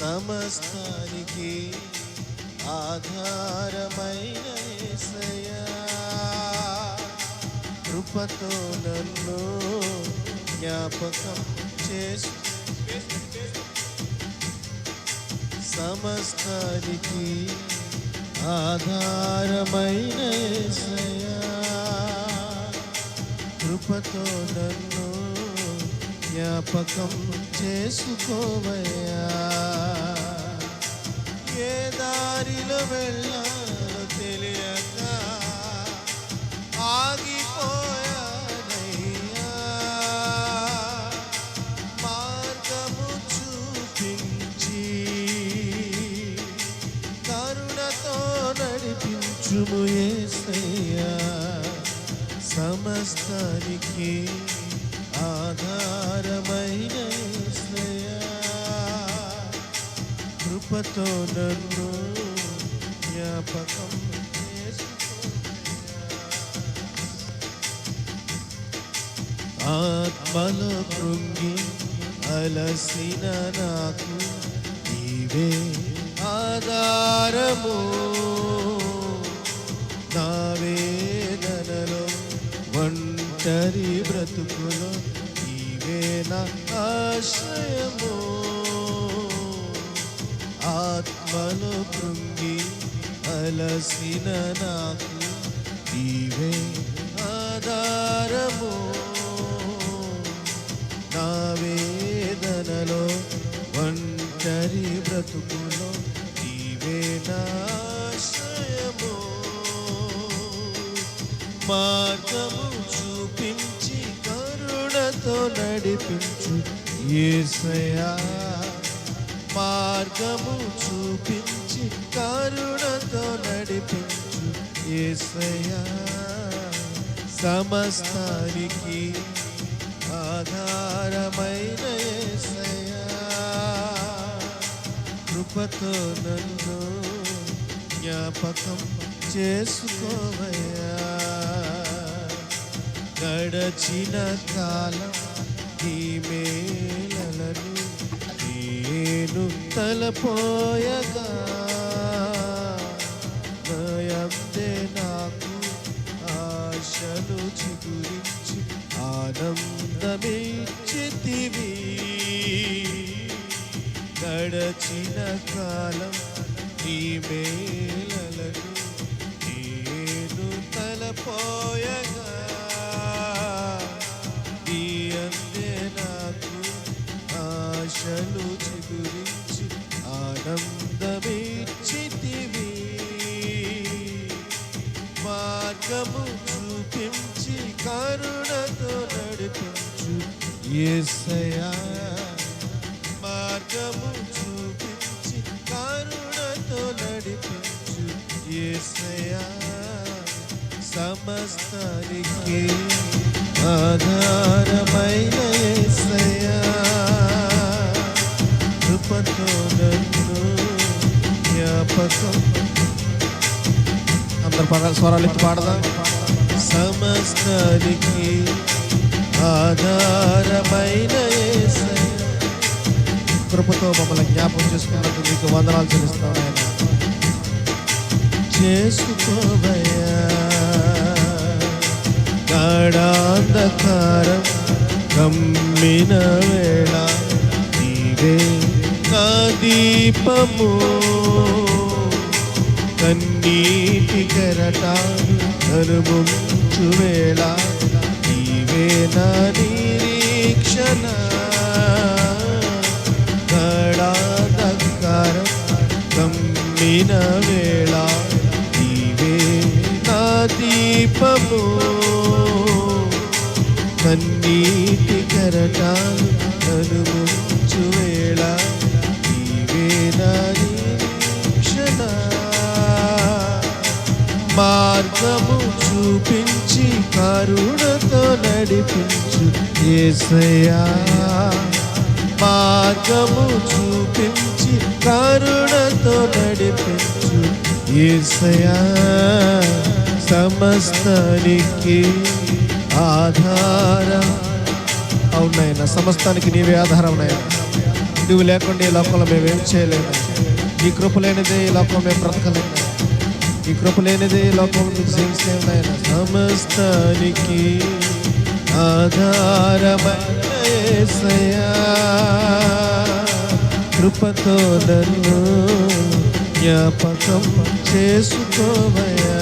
సమస్తానికి ఆధారమైన కృపతో నన్ను జ్ఞాపకం చేసు. సమస్తానికి ఆధారమైన కృపతో నన్ను జ్ఞాపకం చేసుకోవయ్యా. ఏ దారిలో వెళ్ళాలో తెలియక ఆగిపోయానయ్యా. మార్గము చూపించి కరుణతో నడిపించుము యేసయ్యా సమస్తానికి ఆధారమైన కృపతో నన్ను జ్ఞాపకం చేసుకోవయ్యా. ఆత్మలో కృంగి అలసిన నాకు నీవే ఆధారము నా వేదనలో ఒంటరి బ్రతుకులో ఆశ్రయము ఆత్మలు కృంగి అలసిన నాకు నీవే ఆధారము. నా వేదనలో ఒంటరి బ్రతుకులో నీవే నా మార్గము చూపించి కరుణతో నడిపించు యేసయ్యా మార్గము చూపించి కరుణతో నడిపించు. ఏసయా సమస్తానికి ఆధారమైన యేసయ్యా కృపతో నన్ను జ్ఞాపకం చేసుకోవయ్యా. గడచిన కాలం ఈ మేలలను నేను తలపోయగా నయందే నాకు ఆశలు చిగురించి ఆనందమిచ్చితివి. గడచిన కాలం నీ మేలలను నేను తలపోయగా నడిపించి కరుణతో నడిపించు ఏసయా మార్గము చూపించి కరుణతో నడిపించు ఏసయా సమస్తానికి ఆధారమైన ఏసయా కృపతో నన్ను జ్ఞాపకం. అందరు పదాలు స్వరాలు ఎత్తి పాడదాం. సమస్తానికి ఆధారమైన కృపతో మమ్మల్ని జ్ఞాపకం చేసుకున్నందుకు మీకు వందనాలు చెల్లిస్తాం ఆయన చేసుకోవయ్యా. గాఢాంధకారం కమ్మిన వేళ నీవే నా దీపము. కన్నీటి కెరటాలు ధనుము వేళ నీవే నా నిరీక్షణ. గాఢాంధకారం కమ్మిన వేళ నీవే నా దీపము. కన్నీటి కరటాలు కనుముంచు వేళ నీవే నా నిరీక్షణ. మార్గము చూపించి కరుణతో నడిపించు. ఏసయా మార్గము చూపించి కరుణతో నడిపించు. ఏసయా సమస్తానికి ఆధార. అవునైనా సమస్తానికి నీవే ఆధారం నువ్వు లేకుండా ఈ లోకంలో మేము ఏం చేయలేము. ఈ కృప లేనిదే ఈ లోకంలో మేము బ్రతకలేము. ఈ కృప లేనిదే లోకం లోకంలో సమస్తానికి ఆధారమైన కృపతో నన్ను జ్ఞాపకం చేసుకోవయా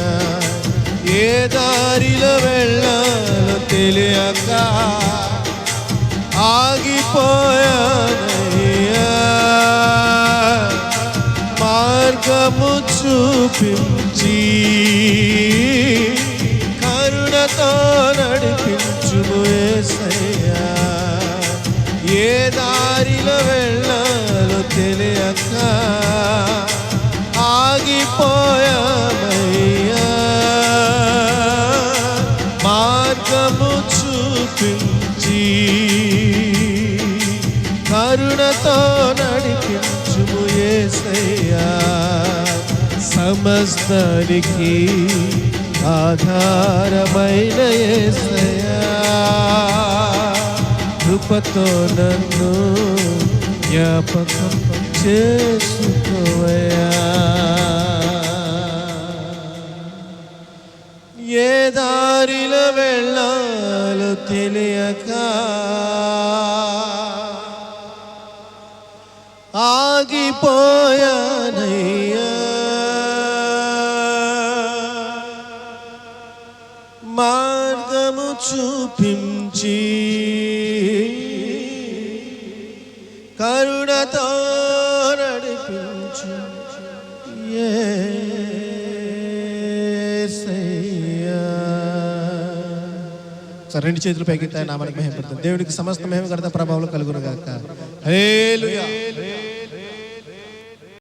ఏ దారిలో వెళ్ళాలో తెలియక ఆగిపోయానయ్యా. మార్గము చూపించి కరుణతో నడిపించుము ఏసయ్యా. ఏ దారిలో వెళ్ళాలో తెలియక ఆగిపోయామయ్యా. మార్గము చూపించు సమస్తానికి ఆధారమైన యేసయ్యా కృపతో నన్ను జ్ఞాపకం చేసుకోవయా ఏ దారిలో వెళ్ళాలో తెలియక ఆగిపోయా. చూపించి కరుణతో నడిపించు. సరే రెండు చేతులు పైకి నామానికి మహిమ దేవుడికి సమస్త మహిమ కడత ప్రభావం కలుగును గాక. హేలుయా